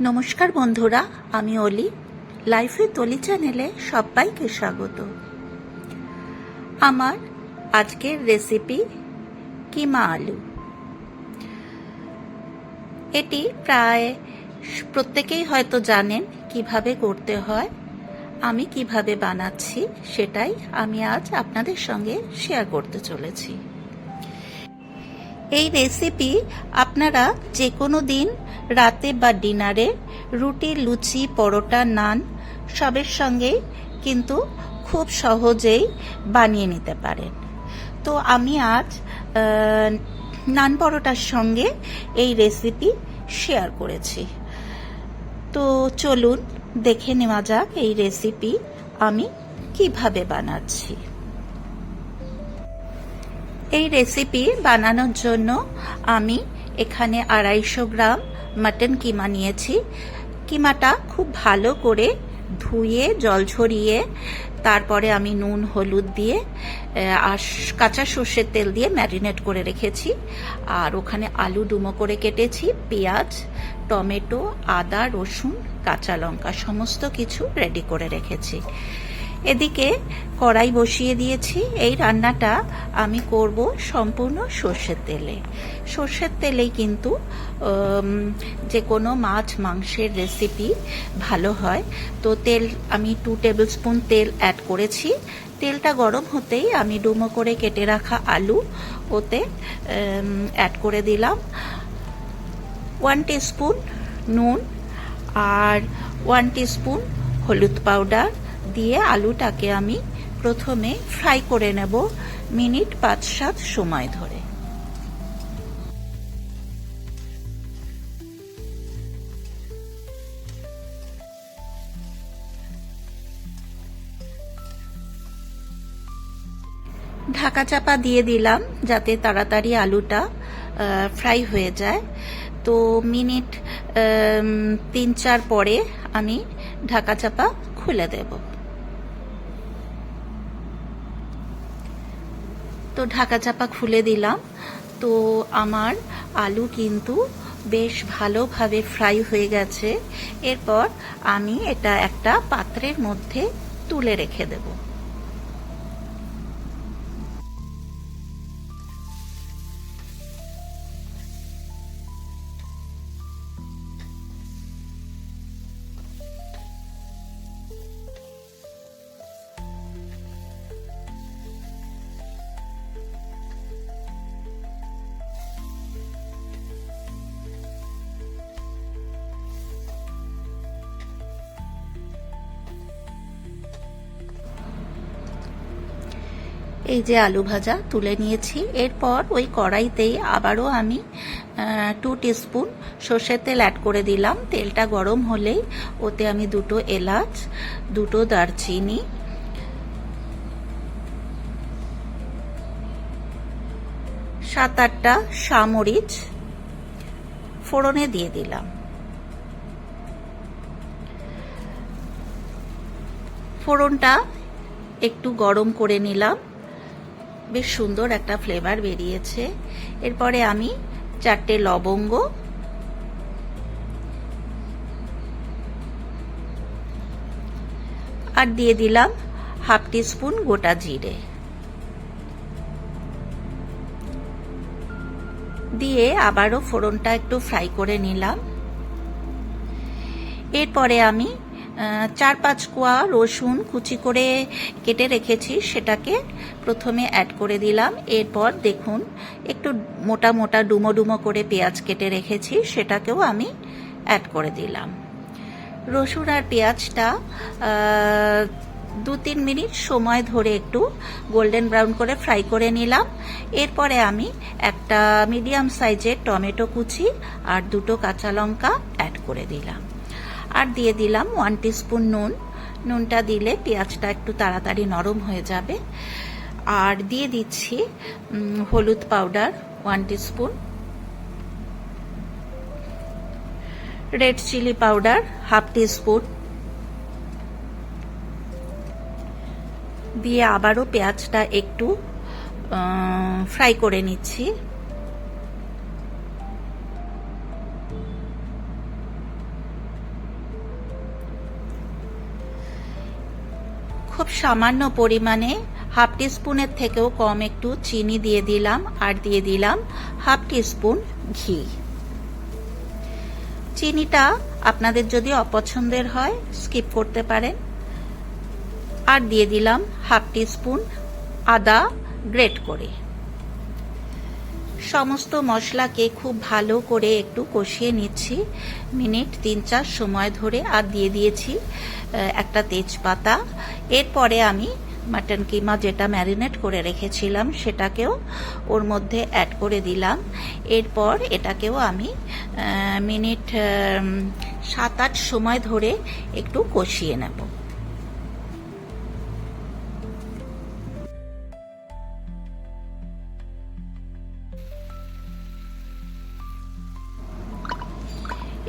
নমস্কার বন্ধুরা, আমি অলি। লাইফ উইথ অলি চ্যানেলে সবাইকে স্বাগত। আমার আজকের রেসিপি কিমা আলু। এটি প্রায় প্রত্যেকেই হয়তো জানেন কীভাবে করতে হয়, আমি কীভাবে বানাচ্ছি, সেটাই আমি আজ আপনাদের সঙ্গে শেয়ার করতে চলেছি। এই রেসিপি আপনারা যে কোনো দিন রাতে বা ডিনারে রুটি, লুচি, পরোটা, নান সবের সঙ্গেই কিন্তু খুব সহজেই বানিয়ে নিতে পারেন। তো আমি আজ নান পরোটার সঙ্গে এই রেসিপি শেয়ার করেছি। তো চলুন দেখে নেওয়া যাক এই রেসিপি আমি কীভাবে বানাচ্ছি। এই রেসিপি বানানোর জন্য আমি এখানে আড়াইশো গ্রাম মাটন কিমা নিয়েছি। কিমাটা খুব ভালো করে ধুয়ে, জল ঝরিয়ে, তারপরে আমি নুন, হলুদ দিয়ে আর কাঁচা সর্ষের তেল দিয়ে ম্যারিনেট করে রেখেছি। আর ওখানে আলু ডুমো করে কেটেছি, পেঁয়াজ, টমেটো, আদা, রসুন, কাঁচা লঙ্কা, সমস্ত কিছু রেডি করে রেখেছি। এদিকে কড়াই বসিয়ে দিয়েছি। এই রান্নাটা আমি করব সম্পূর্ণ সর্ষের তেলে। সর্ষের তেলেই কিন্তু যে কোনো মাছ মাংসের রেসিপি ভালো হয়। তো তেল, আমি টু টেবিল স্পুন তেল অ্যাড করেছি। তেলটা গরম হতেই আমি ডুমো করে কেটে রাখা আলু ওতে অ্যাড করে দিলাম। ওয়ান স্পুন নুন আর ওয়ান স্পুন হলুদ পাউডার দিয়ে আলুটাকে আমি প্রথমে ফ্রাই করে নেব মিনিট পাঁচ সাত সময় ধরে। ঢাকা চাপা দিয়ে দিলাম যাতে তাড়াতাড়ি আলুটা ফ্রাই হয়ে যায়। তো মিনিট তিন চার পরে আমি ঢাকা চাপা খুলে দেব। তো ঢাকা চাপা খুলে দিলাম। তো আমার আলু কিন্তু বেশ ভালোভাবে ফ্রাই হয়ে গেছে। এরপর আমি এটা একটা পাত্রের মধ্যে তুলে রেখে দেবো। এই যে আলু ভাজা তুলে নিয়েছি। এরপর ওই কড়াইতেই আবারও আমি টু টিস্পুন সর্ষের তেল অ্যাড করে দিলাম। তেলটা গরম হলেই ওতে আমি দুটো এলাচ, দুটো দারচিনি, সাত আটটা সামরিচ ফোড়নে দিয়ে দিলাম। ফোড়নটা একটু গরম করে নিলাম। বেশ সুন্দর একটা ফ্লেভার বেরিয়েছে। এরপরে আমি চারটে লবঙ্গ। আর দিয়ে দিলাম হাফ টিস্পুন গোটা জিরে। দিয়ে আবারও ফোড়নটা একটু ফ্রাই করে নিলাম। এরপরে আমি চার পাঁচ কোয়া রসুন কুচি করে কেটে রেখেছি, সেটাকে প্রথমে অ্যাড করে দিলাম। এরপর দেখুন, একটু মোটা মোটা ডুমো ডুমো করে পেঁয়াজ কেটে রেখেছি, সেটাকেও আমি অ্যাড করে দিলাম। রসুন আর পেঁয়াজটা দু তিন মিনিট সময় ধরে একটু গোল্ডেন ব্রাউন করে ফ্রাই করে নিলাম। এরপরে আমি একটা মিডিয়াম সাইজের টমেটো কুচি আর দুটো কাঁচা লঙ্কা অ্যাড করে দিলাম। আর দিয়ে দিলাম ওয়ান টিস্পুন নুন। নুনটা দিলে পেঁয়াজটা একটু তাড়াতাড়ি নরম হয়ে যাবে। আর দিয়ে দিচ্ছি হলুদ powder one teaspoon red chilli powder half teaspoon দিয়ে আবারও পেঁয়াজটা একটু ফ্রাই করে নিচ্ছি। খুব সামান্য পরিমাণে হাফ টিস্পুনের থেকেও কম একটু চিনি দিয়ে দিলাম আর দিয়ে দিলাম হাফ টিস্পুন ঘি। চিনিটা আপনাদের যদি অপছন্দের হয়, স্কিপ করতে পারেন। আর দিয়ে দিলাম হাফ টিস্পুন আদা গ্রেট করে। সমস্ত মশলাকে খুব ভালো করে একটু কষিয়ে নিচ্ছি। মিনিট তিন চার সময় ধরে আর দিয়ে দিয়েছি একটা তেজপাতা। এরপরে আমি মাটন কিমা যেটা ম্যারিনেট করে রেখেছিলাম সেটাকেও ওর মধ্যে অ্যাড করে দিলাম। এরপর এটাকেও আমি মিনিট সাত আট সময় ধরে একটু কষিয়ে নেব।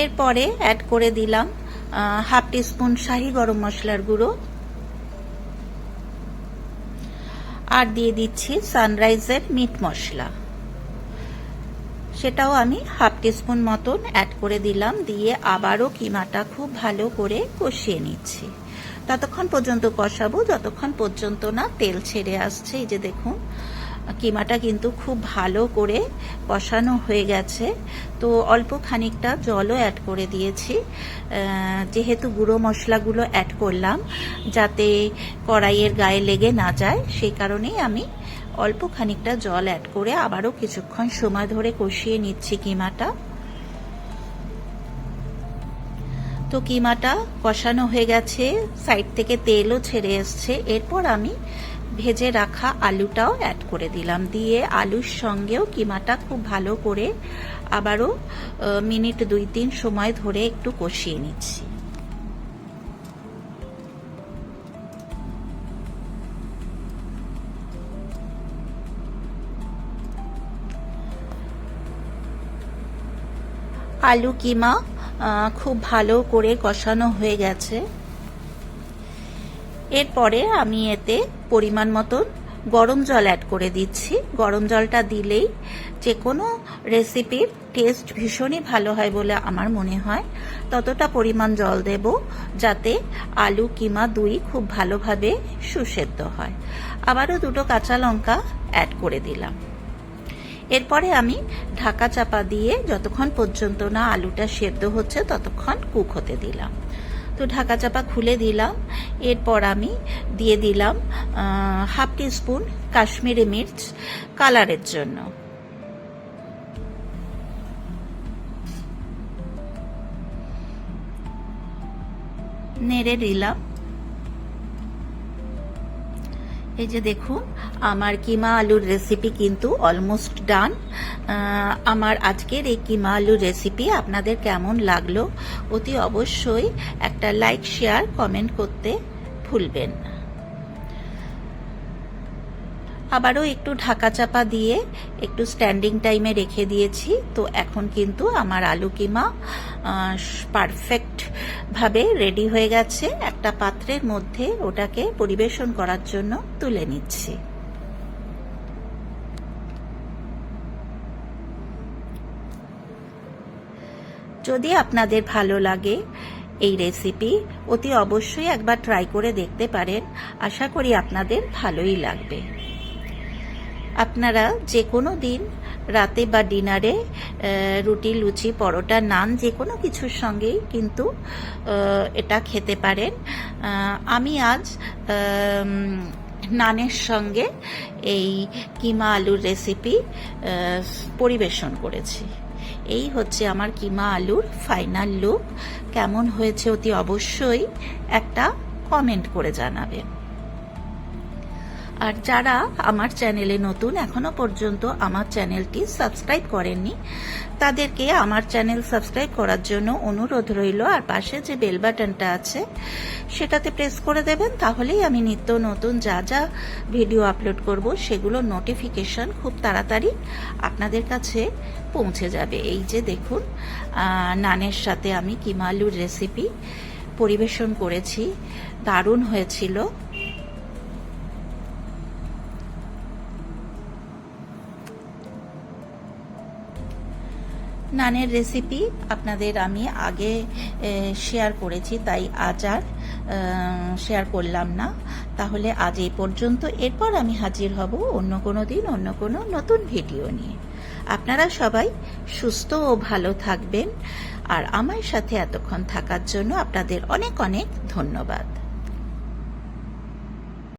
এরপরে অ্যাড করে দিলাম হাফ টিস্পুন শাহি গরম মশলার গুঁড়ো। আর দিয়ে দিচ্ছি সানরাইজের মিট মশলা। সেটাও আমি হাফ টিস্পুন মতন অ্যাড করে দিলাম, দিয়ে আবারও কিমাটা খুব ভালো করে কষিয়ে নিচ্ছি। ততক্ষণ পর্যন্ত কষাবো, যতক্ষণ পর্যন্ত না তেল ছেড়ে আসছে, এই যে দেখুন। কিমাটা কিন্তু খুব ভালো করে কষানো হয়ে গেছে। তো অল্প খানিকটা জলও অ্যাড করে দিয়েছি। যেহেতু গুঁড়ো মশলাগুলো অ্যাড করলাম, যাতে কড়াইয়ের গায়ে লেগে না যায়, সেই কারণেই আমি অল্প খানিকটা জল অ্যাড করে আবারও কিছুক্ষণ সময় ধরে কষিয়ে নিচ্ছি কিমাটা। তো কিমাটা কষানো হয়ে গেছে সাইড থেকে তেলও ছেড়ে এসছে। এরপর আমি ভেজে রাখা আলুটাও অ্যাড করে দিলাম। দিয়ে আলুর সঙ্গেও কিমাটা খুব ভালো করে আবারও মিনিট দুই তিন সময় ধরে একটু কষিয়ে নিচ্ছি। আলু কিমা খুব ভালো করে কষানো হয়ে গেছে। এরপরে আমি এতে পরিমাণ মতন গরম জল অ্যাড করে দিচ্ছি। গরম জলটা দিলেই যে কোনো রেসিপির টেস্ট ভীষণই ভালো হয় বলে আমার মনে হয়। ততটা পরিমাণ জল দেব যাতে আলু, কিমা দুই খুব ভালোভাবে সুসেদ্ধ হয়। আবারও দুটো কাঁচা লঙ্কা অ্যাড করে দিলাম। এরপরে আমি ঢাকা চাপা দিয়ে যতক্ষণ পর্যন্ত না আলুটা সেদ্ধ হচ্ছে ততক্ষণ কুক হতে দিলাম। তো ঢাকা চাপা খুলে দিলাম। এরপর আমি দিয়ে দিলাম হাফ টি স্পুন কাশ্মীরি মির্চ কালারের জন্য। নেড়ে দিলাম এই যে দেখুন, আমার কিমা আলুর রেসিপি কিন্তু অলমোস্ট ডান আমার আজকের এই কিমা আলুর রেসিপি আপনাদের কেমন লাগল অতি অবশ্যই একটা লাইক শেয়ার কমেন্ট করতে ভুলবেন না। আবারও একটু ঢাকা চাপা দিয়ে একটু স্ট্যান্ডিং টাইমে রেখে দিয়েছি। তো এখন কিন্তু আমার আলু কিমা পারফেক্টভাবে রেডি হয়ে গেছে। একটা পাত্রের মধ্যে ওটাকে পরিবেশন করার জন্য তুলে নিচ্ছি। যদি আপনাদের ভালো লাগে এই রেসিপি অতি অবশ্যই একবার ট্রাই করে দেখতে পারেন। আশা করি আপনাদের ভালোই লাগবে। আপনারা যে কোনো দিন রাতে বা ডিনারে রুটি, লুচি, পরোটা নান যে কোনো কিছুর সঙ্গেই কিন্তু এটা খেতে পারেন। আমি আজ নানের সঙ্গে এই কিমা আলুর রেসিপি পরিবেশন করেছি। এই হচ্ছে আমার কিমা আলুর ফাইনাল লুক কেমন হয়েছে অতি অবশ্যই একটা কমেন্ট করে জানাবেন। আর যারা আমার চ্যানেলে নতুন, এখনও পর্যন্ত আমার চ্যানেলটি সাবস্ক্রাইব করেননি, তাদেরকে আমার চ্যানেল সাবস্ক্রাইব করার জন্য অনুরোধ রইল। আর পাশে যে বেল বাটনটা আছে, সেটাতে প্রেস করে দেবেন, তাহলেই আমি নিত্য নতুন যা যা ভিডিও আপলোড করব, সেগুলো নোটিফিকেশন খুব তাড়াতাড়ি আপনাদের কাছে পৌঁছে যাবে। এই যে দেখুন নানের সাথে আমি কিমালুর রেসিপি পরিবেশন করেছি, দারুণ হয়েছিল। নানের রেসিপি আপনাদের আমি আগে শেয়ার করেছি, তাই আজ আর শেয়ার করলাম না। তাহলে আজ এই পর্যন্ত। এরপর আমি হাজির হব অন্য কোনো দিন, অন্য কোনো নতুন ভিডিও নিয়ে। আপনারা সবাই সুস্থ ও ভালো থাকবেন। আর আমার সাথে এতক্ষণ থাকার জন্য আপনাদের অনেক অনেক ধন্যবাদ।